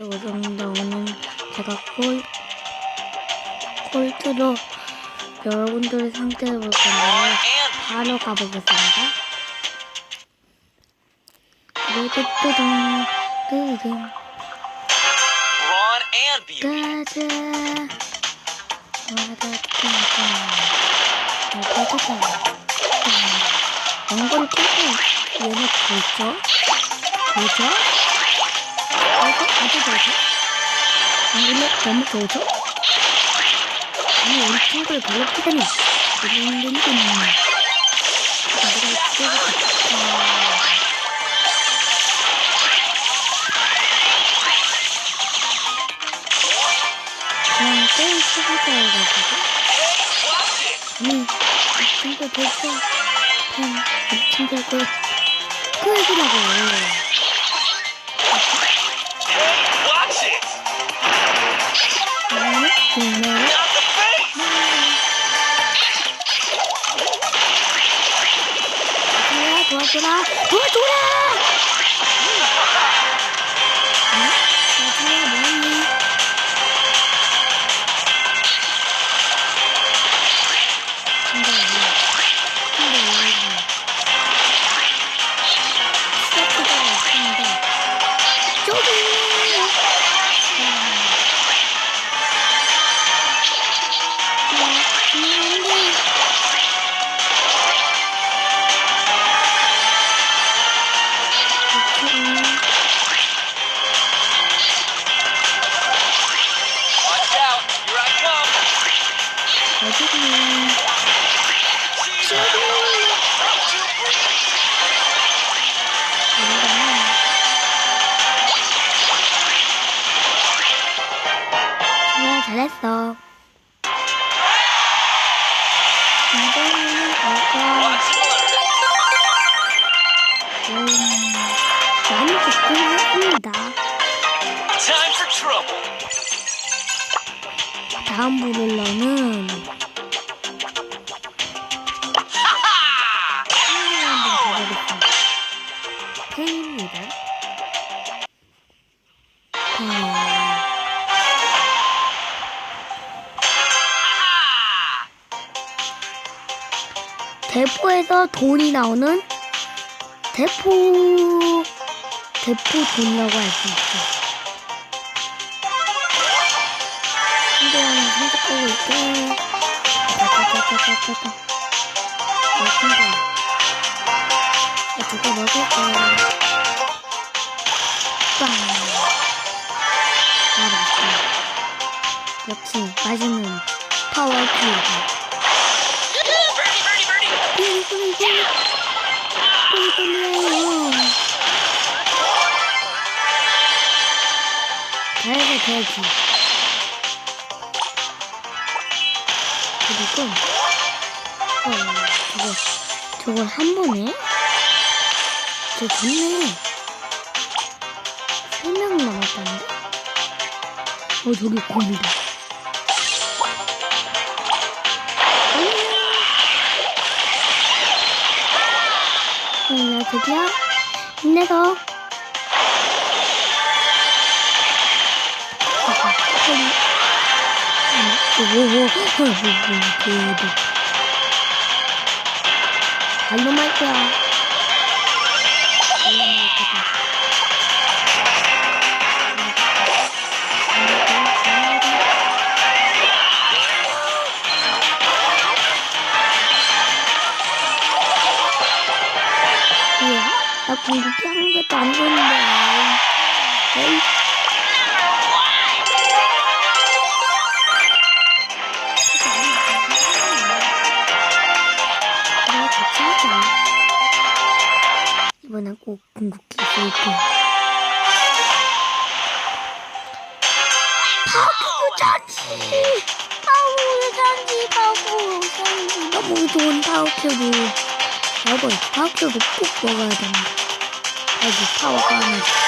여러분들 오늘 제가 콜 콜트로 여러분들의 상태를 볼 건데요. 바로 가보겠습니다. 뚜두둥 Beauty. 가자. 와다다다. 와다다다. 연골 끌고 얘네 돌죠? 돌죠? 어디 어디 돌죠? 연골이 너무 돌죠? 아니 우리 친구를 괴롭히다니. 르릉르릉. 내가 죽여야 겠다. 그냥 게임 초보자여가지고 아니 이 친구 벌써 그냥 이 친구를 끄시라고 다음 팬입니다 팬 Ha! 대포에서 돈이 나오는 대포 대포 돈이라고 할 수 있어. 친 생각하고 있게. 따따따따따따. 내 친구. 나 두개 먹을 거야. 빵. 아 맛있다. 역시 맛있는 파워 큐브. Birdie! 빨리 빨리 빨리 빨리 빨리요 잘해서 돼야지 그리고 어 저거 저걸 한 번에 저 좋네 세명 남았다는데? 어 저기 곰이다. 안녕. 안녕 저기요 힘내서 뭐야? 나 공격이 한 것도 안 되는데. 에이. 꼭 궁극기 쓸게. 파워 잔지! 파워 잔지, 파워 잔지. 너무 좋은 파워 큐브. 여보, 파워큐브 꼭 먹어야 된다. 여기 파워가 하나 있어.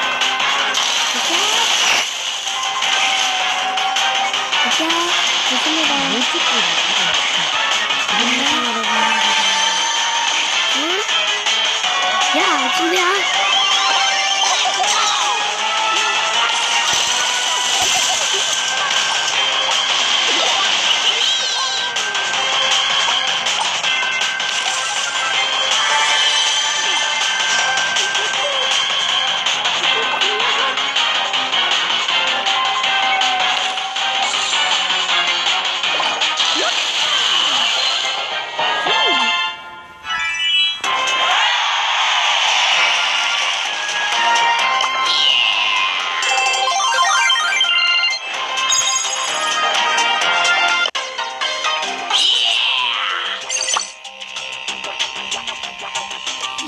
좋습니다. 응? 야, 준비야.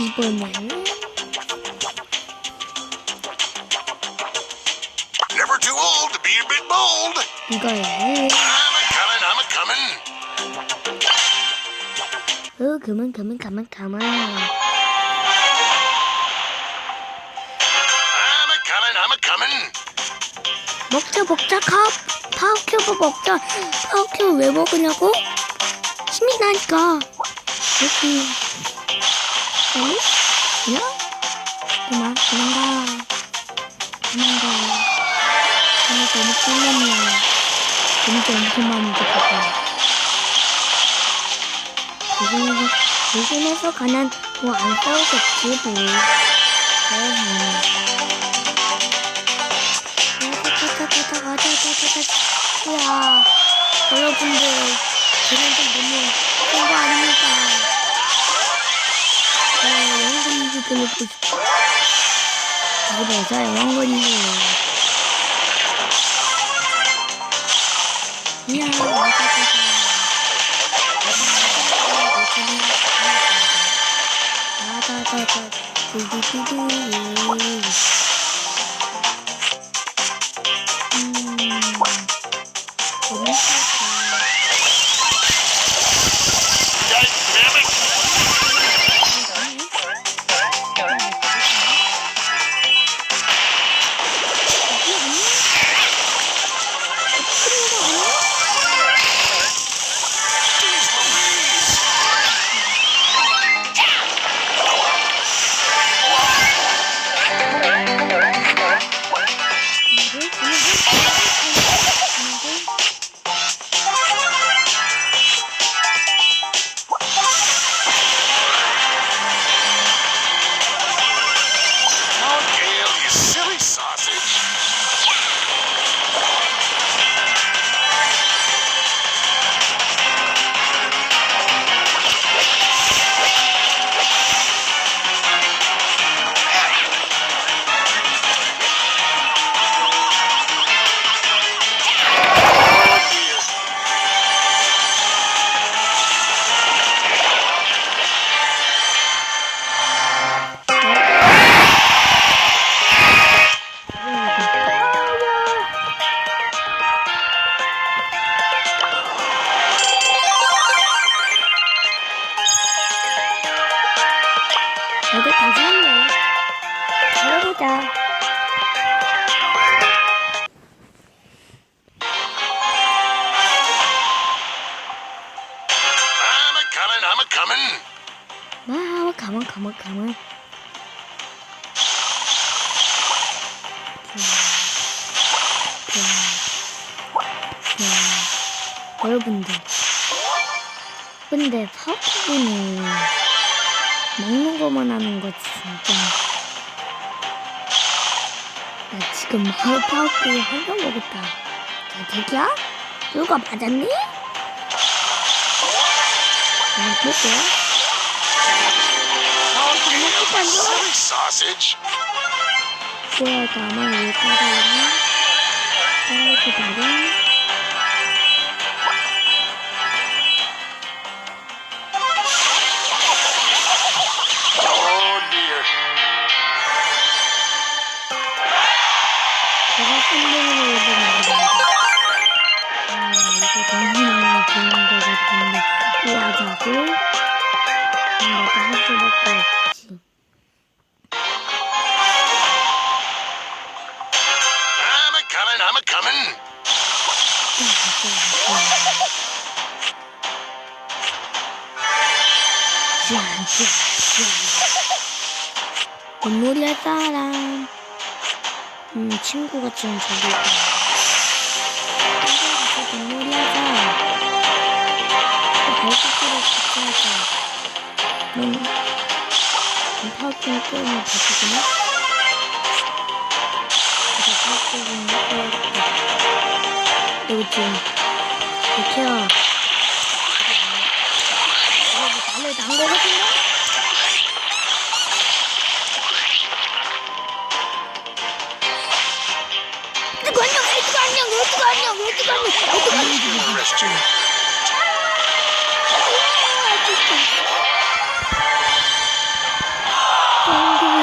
이번에는 Never too old to be a bit bold. 이거예요. I'm a coming, I'm a coming. 어, 그만, 그만, 그만, 그만. I'm a coming, I'm a coming. 먹자, 먹자, 컵. 파워큐브 먹자. 파워큐브 왜 먹으냐고? 힘이 나니까. 여기. 아 니? 야? 그만, 그만 가. 그만 가. 오늘 너무 꿀렸네. 진짜 엄청 많이 잡았다. 조심해서, 조심해서 가난 뭐 안 싸우겠지, 뭐. 야, 여러분들, 저한테 너무 센거 아닙니까? 네, 왕건이지 별로 보고 싶어. 이거 맞아요, 왕건이지. 이야, 맞아, 맞아. 맞아, 맞아, I'm a coming. 와, 가만, 가만, 가만. 여러분들. 근데 파워큐브는 먹는 것만 하는 거지, 진짜. 나 지금 파워큐브 한병 먹었다. 자, 대기야? 누가 맞았니? 그냥 볼 거야? Gail, you silly sausage. 뭐야, 나만 왜 따라오니? 따라오지 마라. Coming. 눈물이 할 사람. 음, 친구가 지금 저기 있다. 눈물이 하자. 발톱으로 같이 하자. 넌, 넌 파워킹 게임을 봐주구나? 이케아. 여기 날을 난 거거든요? 에드가 안녕, 에드가 안녕, 에드가 안녕, 에드가 안녕, 에드가 안녕. 아. 안 돼.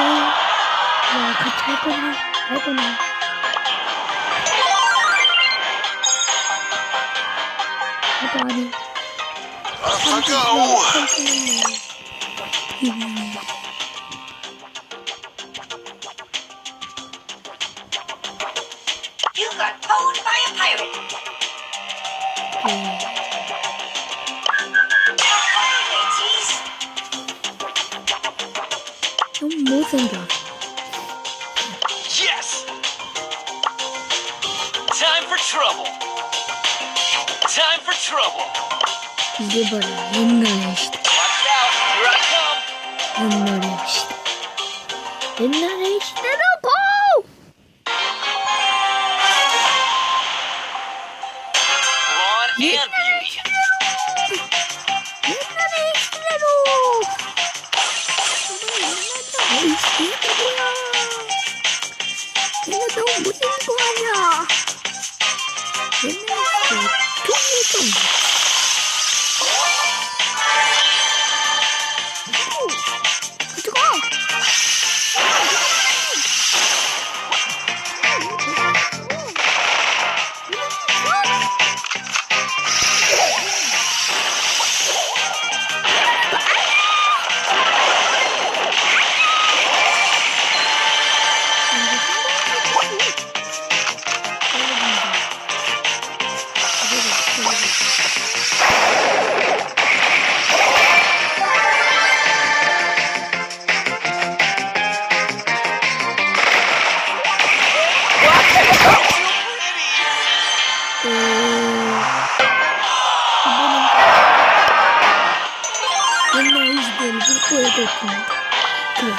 야, body. Oh. Motherfucker! Finger. Yes! Time for trouble! Time for trouble. 이게 바로 옛날의 시대. Watch out. Here I come. 옛날의 시대. 시대를 복구해뒀습니다. 그래,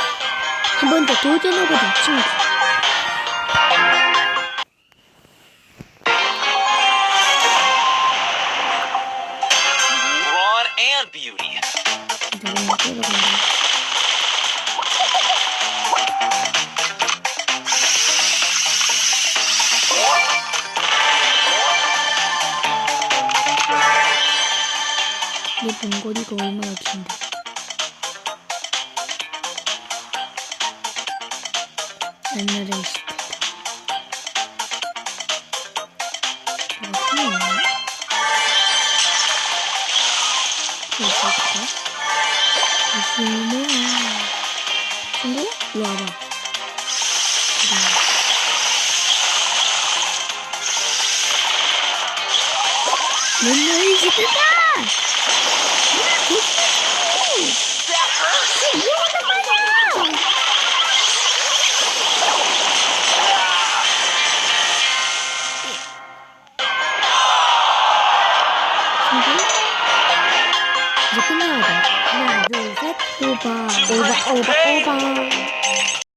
한 번 더 도전해보자, 친구. 내 봉거리가 얼마나 긴데. 숨이 있나? 이거 있을까? 친구? 일로 와봐. 맨날 시대다! 이제 끝내